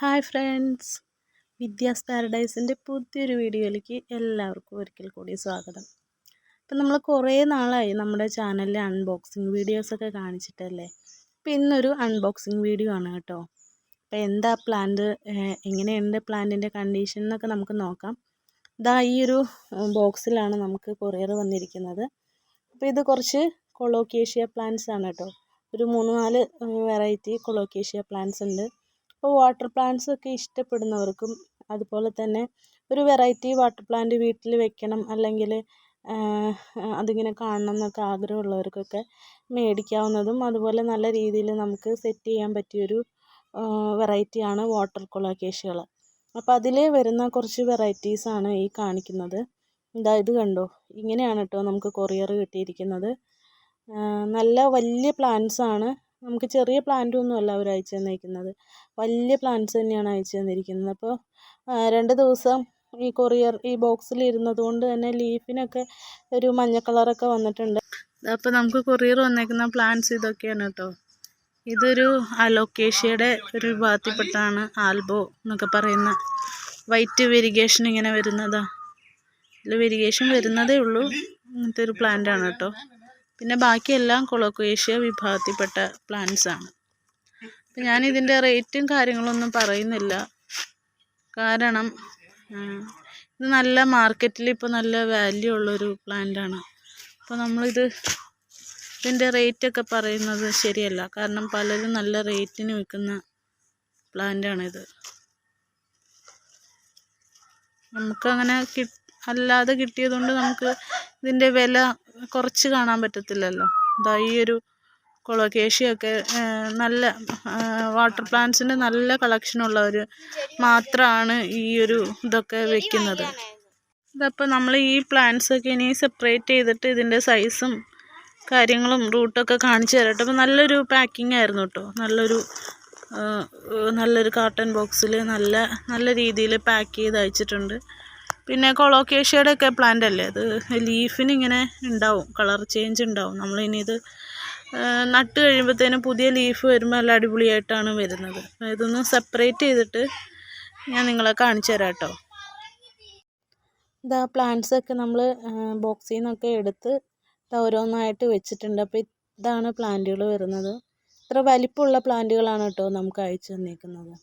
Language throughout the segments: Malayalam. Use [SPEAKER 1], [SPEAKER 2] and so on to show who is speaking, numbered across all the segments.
[SPEAKER 1] Hi friends. വിദ്യാസ് പാരഡൈസിന്റെ പുതിയൊരു വീഡിയോയിലേക്ക് എല്ലാവർക്കും ഒരിക്കൽ കൂടി സ്വാഗതം. ഇപ്പം നമ്മൾ കുറേ നാളായി നമ്മുടെ ചാനലിലെ അൺബോക്സിങ് വീഡിയോസൊക്കെ കാണിച്ചിട്ടല്ലേ? അപ്പം ഇന്നൊരു അൺബോക്സിങ് വീഡിയോ ആണ് കേട്ടോ. അപ്പോൾ എന്താ പ്ലാന്റ് എങ്ങനെയുണ്ട് പ്ലാന്റിന്റെ കണ്ടീഷൻ എന്നൊക്കെ നമുക്ക് നോക്കാം. ഇതാ ഈ ഒരു ബോക്സിലാണ് നമുക്ക് കൊറിയർ വന്നിരിക്കുന്നത്. അപ്പോൾ ഇത് കുറച്ച് കൊളോക്കേഷ്യ പ്ലാന്റ്സ് ആണ് കേട്ടോ. ഒരു മൂന്ന് നാല് വെറൈറ്റി കൊളോക്കേഷ്യ പ്ലാന്റ്സ് ഉണ്ട്. അപ്പോൾ വാട്ടർ പ്ലാന്റ്സ് ഒക്കെ ഇഷ്ടപ്പെടുന്നവർക്കും അതുപോലെ തന്നെ ഒരു വെറൈറ്റി വാട്ടർ പ്ലാന്റ് വീട്ടിൽ വെക്കണം അല്ലെങ്കിൽ അതിങ്ങനെ കാണണം എന്നൊക്കെ ആഗ്രഹമുള്ളവർക്കൊക്കെ മേടിക്കാവുന്നതും അതുപോലെ നല്ല രീതിയിൽ നമുക്ക് സെറ്റ് ചെയ്യാൻ പറ്റിയൊരു വെറൈറ്റിയാണ് വാട്ടർ കൊളോക്കേഷ്യകൾ അപ്പോൾ അതിൽ വരുന്ന കുറച്ച് വെറൈറ്റീസാണ് ഈ കാണിക്കുന്നത്. ഇതാ ഇത് കണ്ടോ? ഇങ്ങനെയാണ് കേട്ടോ നമുക്ക് കൊറിയർ കിട്ടിയിരിക്കുന്നത്. നല്ല വലിയ പ്ലാന്റ്സ് ആണ്. നമുക്ക് ചെറിയ പ്ലാന്റ് അല്ല അവർ അയച്ചു തന്നിരിക്കുന്നത് വലിയ പ്ലാന്റ്സ് തന്നെയാണ് അയച്ചു തന്നിരിക്കുന്നത്. അപ്പോൾ രണ്ട് ദിവസം ഈ കൊറിയർ ഈ ബോക്സിൽ ഇരുന്നത് കൊണ്ട് തന്നെ ലീഫിനൊക്കെ ഒരു മഞ്ഞ കളറൊക്കെ വന്നിട്ടുണ്ട്. അപ്പോൾ നമുക്ക് കൊറിയർ വന്നേക്കുന്ന പ്ലാന്റ്സ് ഇതൊക്കെയാണ് കേട്ടോ ഇതൊരു അലോക്കേഷ്യയുടെ ഒരു വിഭാഗത്തിൽപ്പെട്ടാണ് ആൽബോ എന്നൊക്കെ പറയുന്ന വൈറ്റ് വെരിഗേഷൻ ഇങ്ങനെ വരുന്നതാ. ഇതിൽ വെരിഗേഷൻ വരുന്നതേ ഉള്ളൂ. ഇങ്ങനത്തെ ഒരു പ്ലാന്റ് ആണ് കേട്ടോ പിന്നെ ബാക്കിയെല്ലാം കൊളോക്കേഷ്യ വിഭാഗത്തിൽപ്പെട്ട പ്ലാന്റ്സ് ആണ്. അപ്പം ഞാനിതിന്റെ റേറ്റും കാര്യങ്ങളൊന്നും പറയുന്നില്ല. കാരണം ഇത് നല്ല മാർക്കറ്റിൽ ഇപ്പോൾ നല്ല വാല്യൂ ഉള്ളൊരു പ്ലാന്റാണ് അപ്പോൾ നമ്മളിത് ഇതിന്റെ റേറ്റൊക്കെ പറയുന്നത് ശരിയല്ല. കാരണം പലരും നല്ല റേറ്റിന് വിൽക്കുന്ന പ്ലാന്റാണിത് നമുക്കങ്ങനെ കി അല്ലാതെ കിട്ടിയതുകൊണ്ട് നമുക്ക് ഇതിന്റെ വില കുറച്ച് കാണാൻ പറ്റത്തില്ലല്ലോ. ഇതാ ഈ ഒരു കൊളോക്കേഷ്യയൊക്കെ നല്ല വാട്ടർ പ്ലാന്റ്സിന്റെ നല്ല കളക്ഷനുള്ളവർ മാത്രമാണ് ഈ ഒരു ഇതൊക്കെ വെക്കുന്നത്. ഇതപ്പോൾ നമ്മൾ ഈ പ്ലാന്റ്സൊക്കെ ഇനി സെപ്പറേറ്റ് ചെയ്തിട്ട് ഇതിന്റെ സൈസും കാര്യങ്ങളും റൂട്ടൊക്കെ കാണിച്ചു തരട്ടെ. അപ്പോൾ നല്ലൊരു പാക്കിംഗ് ആയിരുന്നു കേട്ടോ നല്ലൊരു നല്ലൊരു കാർട്ടൺ ബോക്സിൽ നല്ല നല്ല രീതിയിൽ പാക്ക് ചെയ്ത് അയച്ചിട്ടുണ്ട്. പിന്നെ കൊളോക്കേഷ്യയുടെ ഒക്കെ പ്ലാന്റ് അല്ലേ? അത് ലീഫിന് ഇങ്ങനെ ഉണ്ടാവും കളർ ചേഞ്ച് ഉണ്ടാവും. നമ്മളിനി ഇത് നട്ട് കഴിയുമ്പോഴത്തേനും പുതിയ ലീഫ് വരുമ്പോൾ നല്ല അടിപൊളിയായിട്ടാണ് വരുന്നത്. ഇതൊന്ന് സെപ്പറേറ്റ് ചെയ്തിട്ട് ഞാൻ നിങ്ങളെ കാണിച്ചു തരാം കേട്ടോ. ഇതാ പ്ലാന്റ്സൊക്കെ നമ്മൾ ബോക്സിൽ നിന്നൊക്കെ എടുത്ത് ഓരോന്നായിട്ട് വെച്ചിട്ടുണ്ട്. അപ്പോൾ ഇതാണ് പ്ലാന്റുകൾ വരുന്നത്. ഇത്ര വലിപ്പമുള്ള പ്ലാന്റുകളാണ് കേട്ടോ നമുക്ക് അയച്ചു തന്നിരിക്കുന്നത്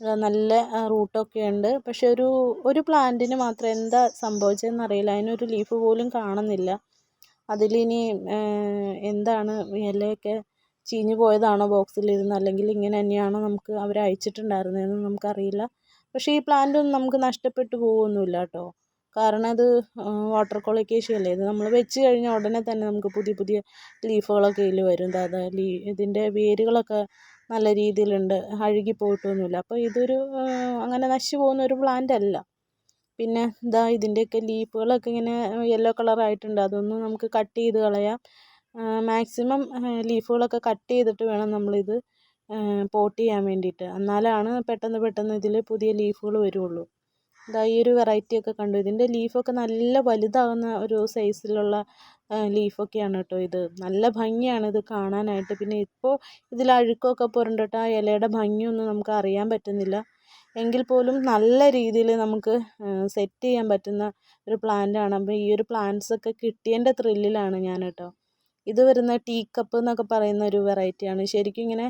[SPEAKER 1] നല്ല റൂട്ടൊക്കെ ഉണ്ട്. പക്ഷെ ഒരു ഒരു പ്ലാന്റിന് മാത്രം എന്താ സംഭവിച്ചതെന്ന് അറിയില്ല അതിനൊരു ലീഫ് പോലും കാണുന്നില്ല. അതിലിനി എന്താണ് ഇലയൊക്കെ ചീഞ്ഞു പോയതാണോ ബോക്സിലിരുന്ന്? അല്ലെങ്കിൽ ഇങ്ങനെ തന്നെയാണോ നമുക്ക് അവർ അയച്ചിട്ടുണ്ടായിരുന്നതെന്ന് നമുക്കറിയില്ല. പക്ഷേ ഈ പ്ലാന്റൊന്നും നമുക്ക് നഷ്ടപ്പെട്ടു പോകുമൊന്നുമില്ല കേട്ടോ. കാരണം അത് വാട്ടർ ക്വാളിറ്റി അല്ലേ? ഇത് നമ്മൾ വെച്ച് കഴിഞ്ഞാൽ ഉടനെ തന്നെ നമുക്ക് പുതിയ പുതിയ ലീഫുകളൊക്കെ ഇതിൽ വരും. അതായത് ഇതിന്റെ വേരുകളൊക്കെ നല്ല രീതിയിലുണ്ട് അഴുകി പോയിട്ടൊന്നുമില്ല. അപ്പോൾ ഇതൊരു അങ്ങനെ നശിച്ചു പോകുന്ന ഒരു പ്ലാന്റ് അല്ല. പിന്നെ ഇതാ ഇതിന്റെയൊക്കെ ലീഫുകളൊക്കെ ഇങ്ങനെ യെല്ലോ കളറായിട്ടുണ്ട് അതൊന്നും നമുക്ക് കട്ട് ചെയ്ത് കളയാം. മാക്സിമം ലീഫുകളൊക്കെ കട്ട് ചെയ്തിട്ട് വേണം നമ്മളിത് പോട്ട് ചെയ്യാൻ വേണ്ടിയിട്ട്. എന്നാലാണ് പെട്ടെന്ന് പെട്ടെന്ന് ഇതിൽ പുതിയ ലീഫുകൾ വരുള്ളൂ. ഇതാ ഈ ഒരു വെറൈറ്റിയൊക്കെ കണ്ടു. ഇതിന്റെ ലീഫൊക്കെ നല്ല വലുതാകുന്ന ഒരു സൈസിലുള്ള ലീഫൊക്കെയാണ് കേട്ടോ ഇത്. നല്ല ഭംഗിയാണ് ഇത് കാണാനായിട്ട്. പിന്നെ ഇപ്പോൾ ഇതിൽ അഴുക്കൊക്കെ പുരണ്ടിട്ട് ആ ഇലയുടെ ഭംഗിയൊന്നും നമുക്ക് അറിയാൻ പറ്റുന്നില്ല. എങ്കിൽ പോലും നല്ല രീതിയിൽ നമുക്ക് സെറ്റ് ചെയ്യാൻ പറ്റുന്ന ഒരു പ്ലാന്റാണ് അപ്പോൾ ഈ ഒരു പ്ലാന്റ്സൊക്കെ കിട്ടിയതിന്റെ ത്രില്ലിലാണ് ഞാൻ കേട്ടോ ഇത് വരുന്ന ടീ കപ്പ് എന്നൊക്കെ പറയുന്ന ഒരു വെറൈറ്റിയാണ് ശരിക്കും ഇങ്ങനെ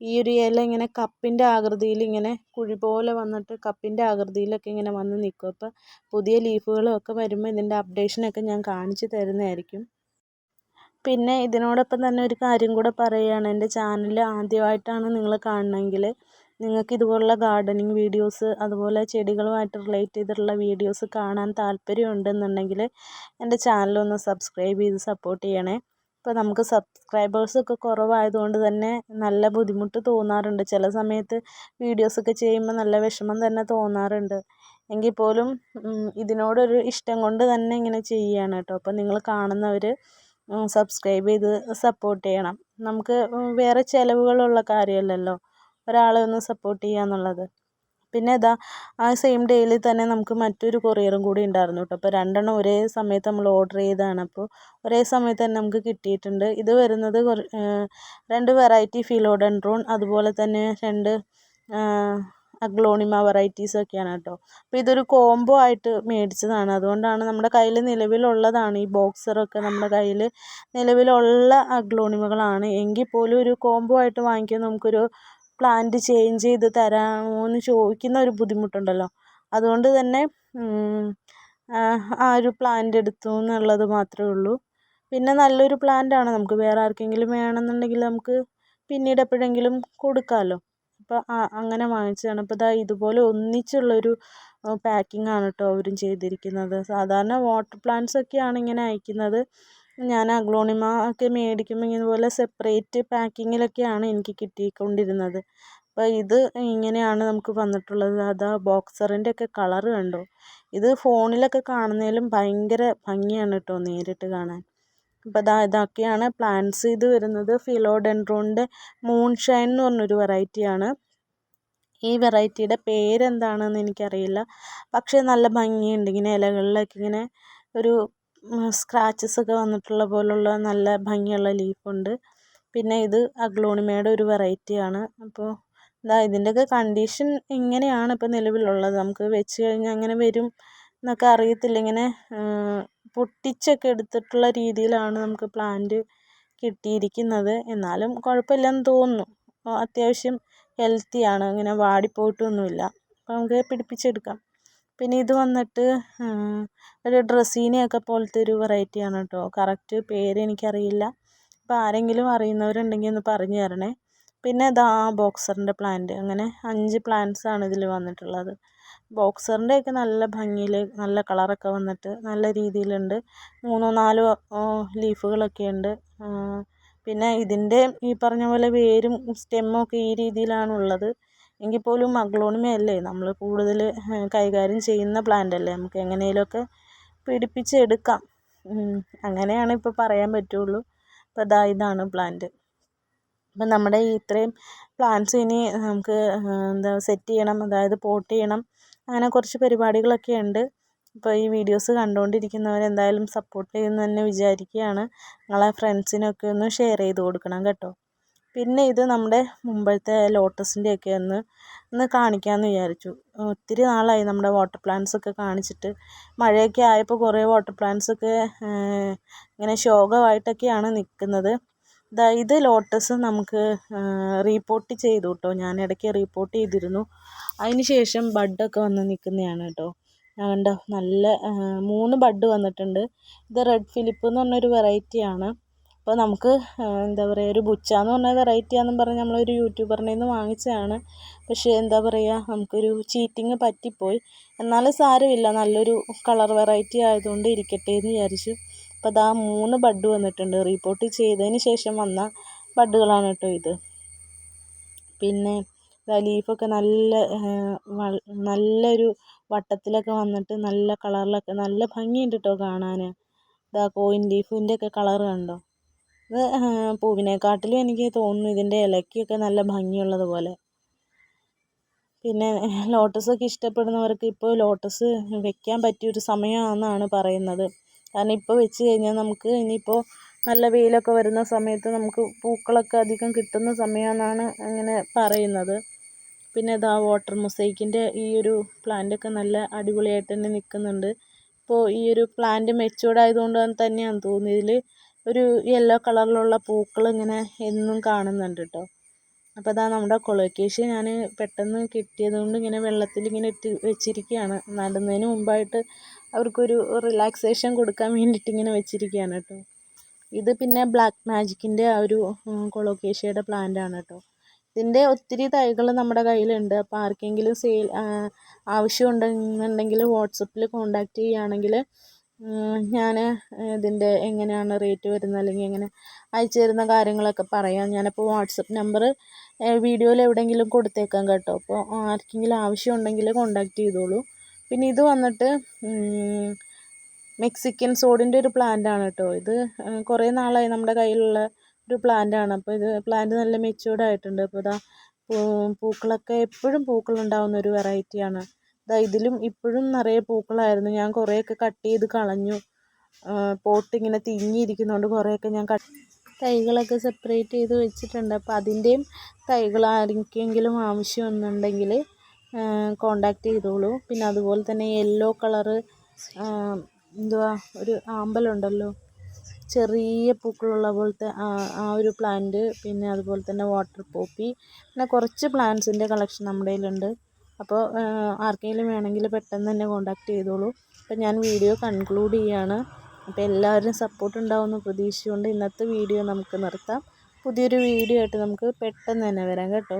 [SPEAKER 1] ഈ ഒരു ഇല ഇങ്ങനെ കപ്പിന്റെ ആകൃതിയിൽ ഇങ്ങനെ കുഴി പോലെ വന്നിട്ട് കപ്പിന്റെ ആകൃതിയിലൊക്കെ ഇങ്ങനെ വന്ന് നിൽക്കും. അപ്പോൾ പുതിയ ലീഫുകളൊക്കെ വരുമ്പോൾ ഇതിന്റെ അപ്ഡേഷനൊക്കെ ഞാൻ കാണിച്ചു തരുന്നതായിരിക്കും. പിന്നെ ഇതിനോടൊപ്പം തന്നെ ഒരു കാര്യം കൂടെ പറയുകയാണ്. എന്റെ ചാനൽ ആദ്യമായിട്ടാണ് നിങ്ങൾ കാണണമെങ്കിൽ നിങ്ങൾക്ക് ഇതുപോലുള്ള ഗാർഡനിങ് വീഡിയോസ് അതുപോലെ ചെടികളുമായിട്ട് റിലേറ്റ് ചെയ്തിട്ടുള്ള വീഡിയോസ് കാണാൻ താല്പര്യം ഉണ്ടെന്നുണ്ടെങ്കിൽ എന്റെ ഒന്ന് സബ്സ്ക്രൈബ് ചെയ്ത് സപ്പോർട്ട് ചെയ്യണേ. ഇപ്പോൾ നമുക്ക് സബ്സ്ക്രൈബേഴ്സൊക്കെ കുറവായതുകൊണ്ട് തന്നെ നല്ല ബുദ്ധിമുട്ട് തോന്നാറുണ്ട്. ചില സമയത്ത് വീഡിയോസൊക്കെ ചെയ്യുമ്പോൾ നല്ല വിഷമം തന്നെ തോന്നാറുണ്ട്. എങ്കിൽ പോലും ഇതിനോടൊരു ഇഷ്ടം കൊണ്ട് തന്നെ ഇങ്ങനെ ചെയ്യുകയാണ് കേട്ടോ. അപ്പോൾ നിങ്ങൾ കാണുന്നവർ സബ്സ്ക്രൈബ് ചെയ്ത് സപ്പോർട്ട് ചെയ്യണം. നമുക്ക് വേറെ ചിലവുകളുള്ള കാര്യമല്ലല്ലോ. ഒരാളെ ഒന്ന് സപ്പോർട്ട് ചെയ്യുക എന്നുള്ളത്. പിന്നെ ഇതാ ആ സെയിം ഡേയിൽ തന്നെ നമുക്ക് മറ്റൊരു കൊറിയറും കൂടി ഉണ്ടായിരുന്നു കേട്ടോ അപ്പോൾ രണ്ടെണ്ണം ഒരേ സമയത്ത് നമ്മൾ ഓർഡർ ചെയ്തതാണ്. അപ്പോൾ ഒരേ സമയത്ത് തന്നെ നമുക്ക് കിട്ടിയിട്ടുണ്ട്. ഇത് വരുന്നത് രണ്ട് വെറൈറ്റി ഫിലോഡെൻഡ്രോൺ അതുപോലെ തന്നെ രണ്ട് അഗ്ലോണിമ വെറൈറ്റീസ് ഒക്കെയാണ് കേട്ടോ അപ്പോൾ ഇതൊരു കോംബോ ആയിട്ട് മേടിച്ചതാണ്. അതുകൊണ്ടാണ് നമ്മുടെ കയ്യിൽ നിലവിലുള്ളതാണ്. ഈ ബോക്സറൊക്കെ നമ്മുടെ കയ്യിൽ നിലവിലുള്ള അഗ്ലോണിമകളാണ് എങ്കിൽ പോലും ഒരു കോംബോ ആയിട്ട് വാങ്ങിക്കാൻ നമുക്കൊരു പ്ലാന്റ് ചേഞ്ച് ചെയ്ത് തരാമോ എന്ന് ചോദിക്കുന്ന ഒരു ബുദ്ധിമുട്ടുണ്ടല്ലോ. അതുകൊണ്ട് തന്നെ ആ ഒരു പ്ലാന്റ് എടുത്തു എന്നുള്ളത് മാത്രമേ ഉള്ളൂ. പിന്നെ നല്ലൊരു പ്ലാന്റ് ആണ്. നമുക്ക് വേറെ ആർക്കെങ്കിലും വേണമെന്നുണ്ടെങ്കിൽ നമുക്ക് പിന്നീട് എപ്പോഴെങ്കിലും കൊടുക്കാമല്ലോ അപ്പോൾ അങ്ങനെ വാങ്ങിച്ചതാണ്. അപ്പോൾ ദാ ഇതുപോലെ ഒന്നിച്ചുള്ളൊരു പാക്കിങ്ങാണ് കേട്ടോ അവരും ചെയ്തിരിക്കുന്നത്. സാധാരണ വാട്ടർ പ്ലാന്റ്സ് ഒക്കെയാണ് ഇങ്ങനെ അയക്കുന്നത്. ഞാൻ അഗ്ലോണിമ ഒക്കെ മേടിക്കുമ്പോൾ ഇതുപോലെ സെപ്പറേറ്റ് പാക്കിങ്ങിലൊക്കെയാണ് എനിക്ക് കിട്ടിക്കൊണ്ടിരുന്നത്. അപ്പോൾ ഇത് ഇങ്ങനെയാണ് നമുക്ക് വന്നിട്ടുള്ളത്. അതാ ബോക്സറിന്റെ ഒക്കെ കളർ കണ്ടോ? ഇത് ഫോണിലൊക്കെ കാണുന്നതിലും ഭയങ്കര ഭംഗിയാണ് കേട്ടോ നേരിട്ട് കാണാൻ. അപ്പോൾ ദാ ഇതൊക്കെയാണ് പ്ലാന്റ്സ് ഇത് വരുന്നത്. ഫിലോഡെൻഡ്രോണിന്റെ മൂൺ ഷൈൻ എന്ന് പറഞ്ഞൊരു വെറൈറ്റിയാണ് ഈ വെറൈറ്റിയുടെ പേരെന്താണെന്ന് എനിക്കറിയില്ല. പക്ഷേ നല്ല ഭംഗിയുണ്ട്. ഇങ്ങനെ ഇലകളിലൊക്കെ ഇങ്ങനെ ഒരു സ്ക്രാച്ചസ് ഒക്കെ വന്നിട്ടുള്ള പോലുള്ള നല്ല ഭംഗിയുള്ള ലീഫ് ഉണ്ട്. പിന്നെ ഇത് അഗ്ലോണിമയുടെ ഒരു വെറൈറ്റിയാണ് അപ്പോൾ ഇതാ ഇതിന്റെയൊക്കെ കണ്ടീഷൻ ഇങ്ങനെയാണ് ഇപ്പോൾ നിലവിലുള്ളത്? നമുക്ക് വെച്ച് കഴിഞ്ഞാൽ അങ്ങനെ വരും എന്നൊക്കെ അറിയത്തില്ല. ഇങ്ങനെ പൊട്ടിച്ചൊക്കെ എടുത്തിട്ടുള്ള രീതിയിലാണ് നമുക്ക് പ്ലാന്റ് കിട്ടിയിരിക്കുന്നത്. എന്നാലും കുഴപ്പമില്ലെന്ന് തോന്നുന്നു. അത്യാവശ്യം ഹെൽത്തിയാണ് അങ്ങനെ വാടിപ്പോയിട്ടൊന്നുമില്ല. അപ്പോൾ നമുക്ക് പിടിപ്പിച്ചെടുക്കാം. പിന്നെ ഇത് വന്നിട്ട് ഒരു ഡ്രസീനയൊക്കെ പോലത്തെ ഒരു വെറൈറ്റിയാണ് കേട്ടോ. കറക്റ്റ് പേര് എനിക്കറിയില്ല. അപ്പോൾ ആരെങ്കിലും അറിയുന്നവരുണ്ടെങ്കിൽ ഒന്ന് പറഞ്ഞു തരണേ. പിന്നെ ഇതാ ബോക്സറിന്റെ പ്ലാന്റ്. അങ്ങനെ അഞ്ച് പ്ലാന്റ്സ് ആണ് ഇതിൽ വന്നിട്ടുള്ളത്. ബോക്സറിന്റെ ഒക്കെ നല്ല ഭംഗിയിൽ നല്ല കളറൊക്കെ വന്നിട്ട് നല്ല രീതിയിലുണ്ട്. മൂന്നോ നാലോ ലീഫുകളൊക്കെ ഉണ്ട്. പിന്നെ ഇതിന്റെ ഈ പറഞ്ഞ പോലെ വേരും സ്റ്റെമ്മും ഒക്കെ ഈ രീതിയിലാണ് ഉള്ളത് എങ്കിൽ പോലും അഗ്ലോണിമയല്ലേ? നമ്മൾ കൂടുതൽ കൈകാര്യം ചെയ്യുന്ന പ്ലാന്റ് അല്ലേ? നമുക്ക് എങ്ങനെയെങ്കിലുമൊക്കെ പിടിപ്പിച്ചെടുക്കാം അങ്ങനെയാണ് ഇപ്പോൾ പറയാൻ പറ്റുള്ളൂ. അപ്പോൾ ദാ ഇതാണ് പ്ലാന്റ് അപ്പം നമ്മുടെ ഈ ഇത്രയും പ്ലാന്റ്സ് ഇനി നമുക്ക് എന്താ സെറ്റ് ചെയ്യണം അതായത് പോട്ട് ചെയ്യണം. അങ്ങനെ കുറച്ച് പരിപാടികളൊക്കെ ഉണ്ട്. ഇപ്പോൾ ഈ വീഡിയോസ് കണ്ടുകൊണ്ടിരിക്കുന്നവർ എന്തായാലും സപ്പോർട്ട് ചെയ്യുമെന്ന് തന്നെ വിചാരിക്കുകയാണ്. നിങ്ങളെ ഫ്രണ്ട്സിനൊക്കെ ഒന്ന് ഷെയർ ചെയ്ത് കൊടുക്കണം കേട്ടോ. പിന്നെ ഇത് നമ്മുടെ മുമ്പത്തെ ലോട്ടസിന്റെയൊക്കെ ഒന്ന് ഒന്ന് കാണിക്കാമെന്ന് വിചാരിച്ചു. ഒത്തിരി നാളായി നമ്മുടെ വാട്ടർ പ്ലാന്റ്സ് ഒക്കെ കാണിച്ചിട്ട്. മഴയൊക്കെ ആയപ്പോൾ കുറേ വാട്ടർ പ്ലാന്റ്സ് ഒക്കെ ഇങ്ങനെ ശോകമായിട്ടൊക്കെയാണ് നിൽക്കുന്നത്. ദാ ഇത് ലോട്ടസ് നമുക്ക് റീപോർട്ട് ചെയ്തു കേട്ടോ ഞാൻ ഇടയ്ക്ക് റീപോർട്ട് ചെയ്തിരുന്നു. അതിന് ശേഷം ബഡൊക്കെ വന്ന് നിൽക്കുന്നതാണ് കേട്ടോ കണ്ടോ? നല്ല മൂന്ന് ബഡ് വന്നിട്ടുണ്ട്. ഇത് റെഡ് ഫിലിപ്പ് എന്ന് പറഞ്ഞൊരു വെറൈറ്റിയാണ് അപ്പോൾ നമുക്ക് എന്താ പറയുക ഒരു ബുച്ച എന്ന് പറഞ്ഞ വെറൈറ്റിയാണെന്നും പറഞ്ഞ് നമ്മളൊരു യൂട്യൂബറിന്റെ നിന്ന് വാങ്ങിച്ചതാണ്. പക്ഷേ എന്താ പറയുക നമുക്കൊരു ചീറ്റിങ് പറ്റിപ്പോയി. എന്നാലും സാരമില്ല നല്ലൊരു കളർ വെറൈറ്റി ആയതുകൊണ്ട് ഇരിക്കട്ടെ എന്ന് വിചാരിച്ചു. അപ്പോൾ അതാ മൂന്ന് ബഡ് വന്നിട്ടുണ്ട്. റീപോർട്ട് ചെയ്തതിന് ശേഷം വന്ന ബഡുകളാണ് കേട്ടോ ഇത്. പിന്നെ ലീഫൊക്കെ നല്ല നല്ലൊരു വട്ടത്തിലൊക്കെ വന്നിട്ട് നല്ല കളറിലൊക്കെ നല്ല ഭംഗിയുണ്ട് കേട്ടോ കാണാൻ. ഇതാ കോയിൻ ലീഫിന്റെ ഒക്കെ കളർ കണ്ടോ? ഇത് പൂവിനെക്കാട്ടിലും എനിക്ക് തോന്നുന്നു ഇതിന്റെ ഇലയ്ക്കൊക്കെ നല്ല ഭംഗിയുള്ളത് പോലെ. പിന്നെ ലോട്ടസൊക്കെ ഇഷ്ടപ്പെടുന്നവർക്ക് ഇപ്പോൾ ലോട്ടസ് വെക്കാൻ പറ്റിയൊരു സമയമാണെന്നാണ് പറയുന്നത്. കാരണം ഇപ്പോൾ വെച്ച് കഴിഞ്ഞാൽ നമുക്ക് ഇനിയിപ്പോൾ നല്ല വെയിലൊക്കെ വരുന്ന സമയത്ത് നമുക്ക് പൂക്കളൊക്കെ അധികം കിട്ടുന്ന സമയമാണെന്നാണ് അങ്ങനെ പറയുന്നത്. പിന്നെ ഇതാ വാട്ടർ മൊസൈക്കിന്റെ ഈ ഒരു പ്ലാന്റൊക്കെ നല്ല അടിപൊളിയായിട്ട് തന്നെ നിൽക്കുന്നുണ്ട് ഇപ്പോൾ ഈ ഒരു പ്ലാന്റ് മെച്യൂർഡ് ആയതുകൊണ്ട് തന്നെയാണെന്ന് തോന്നുന്നു. ഇതിൽ ഒരു യെല്ലോ കളറിലുള്ള പൂക്കൾ ഇങ്ങനെ എന്നും കാണുന്നുണ്ട് കേട്ടോ അപ്പോൾ അതാ നമ്മുടെ കൊളോക്കേഷ്യ ഞാൻ പെട്ടെന്ന് കിട്ടിയത് കൊണ്ട് ഇങ്ങനെ വെള്ളത്തിൽ ഇങ്ങനെ ഇട്ട് വെച്ചിരിക്കുകയാണ് നടുന്നതിന് മുമ്പായിട്ട് അവർക്കൊരു റിലാക്സേഷൻ കൊടുക്കാൻ വേണ്ടിയിട്ട് ഇങ്ങനെ വെച്ചിരിക്കുകയാണ് കേട്ടോ ഇത് പിന്നെ ബ്ലാക്ക് മാജിക്കിന്റെ ആ ഒരു കൊളോക്കേഷ്യയുടെ ആണ് കേട്ടോ ഇതിന്റെ ഒത്തിരി തൈകൾ നമ്മുടെ കയ്യിലുണ്ട്. അപ്പോൾ ആർക്കെങ്കിലും സെയിൽ ആവശ്യമുണ്ടെന്നുണ്ടെങ്കിൽ വാട്സപ്പിൽ കോൺടാക്റ്റ് ചെയ്യുകയാണെങ്കിൽ ഞാൻ ഇതിന്റെ എങ്ങനെയാണ് റേറ്റ് വരുന്നത്? അല്ലെങ്കിൽ എങ്ങനെ അയച്ചു തരുന്ന കാര്യങ്ങളൊക്കെ പറയാം. ഞാനപ്പോൾ വാട്സപ്പ് നമ്പർ വീഡിയോയിൽ എവിടെയെങ്കിലും കൊടുത്തേക്കാം കേട്ടോ. അപ്പോൾ ആർക്കെങ്കിലും ആവശ്യമുണ്ടെങ്കിൽ കോൺടാക്റ്റ് ചെയ്തോളൂ. പിന്നെ ഇത് വന്നിട്ട് മെക്സിക്കൻ സോഡിന്റെ ഒരു പ്ലാന്റ് ആണ് കേട്ടോ. ഇത് കുറേ നാളായി നമ്മുടെ കയ്യിലുള്ള ഒരു പ്ലാന്റ് ആണ്. അപ്പോൾ ഇത് പ്ലാന്റ് നല്ല മെച്യൂർഡ് ആയിട്ടുണ്ട്. അപ്പോൾ ഇതാ പൂക്കളൊക്കെ എപ്പോഴും പൂക്കളുണ്ടാവുന്ന ഒരു വെറൈറ്റിയാണ് ദാ ഇതിലും ഇപ്പോഴും നിറയെ പൂക്കളായിരുന്നു. ഞാൻ കുറേയൊക്കെ കട്ട് ചെയ്ത് കളഞ്ഞു. പോട്ട് ഇങ്ങനെ തിങ്ങിയിരിക്കുന്നതുകൊണ്ട് കുറേയൊക്കെ ഞാൻ കട്ട് തൈകളൊക്കെ സെപ്പറേറ്റ് ചെയ്ത് വെച്ചിട്ടുണ്ട്. അപ്പോൾ അതിന്റെയും തൈകൾ ആർക്കെങ്കിലും ആവശ്യമെന്നുണ്ടെങ്കിൽ കോണ്ടാക്ട് ചെയ്തോളൂ. പിന്നെ അതുപോലെ തന്നെ യെല്ലോ കളറ് എന്തുവാ ഒരു ആമ്പലുണ്ടല്ലോ. ചെറിയ പൂക്കളുള്ള പോലത്തെ ആ ഒരു പ്ലാന്റ്. പിന്നെ അതുപോലെ തന്നെ വാട്ടർ പോപ്പി. പിന്നെ കുറച്ച് പ്ലാന്റ്സിന്റെ കളക്ഷൻ നമ്മുടെ കയ്യിലുണ്ട്. അപ്പോൾ ആർക്കെങ്കിലും വേണമെങ്കിൽ പെട്ടെന്ന് തന്നെ കോണ്ടാക്ട് ചെയ്തോളൂ. അപ്പോൾ ഞാൻ വീഡിയോ കൺക്ലൂഡ് ചെയ്യുകയാണ് അപ്പോൾ എല്ലാവരും സപ്പോർട്ട് ഉണ്ടാവുമെന്ന് പ്രതീക്ഷിച്ചുകൊണ്ട് ഇന്നത്തെ വീഡിയോ നമുക്ക് നിർത്താം. പുതിയൊരു വീഡിയോ ആയിട്ട് നമുക്ക് പെട്ടെന്ന് തന്നെ വരാം കേട്ടോ.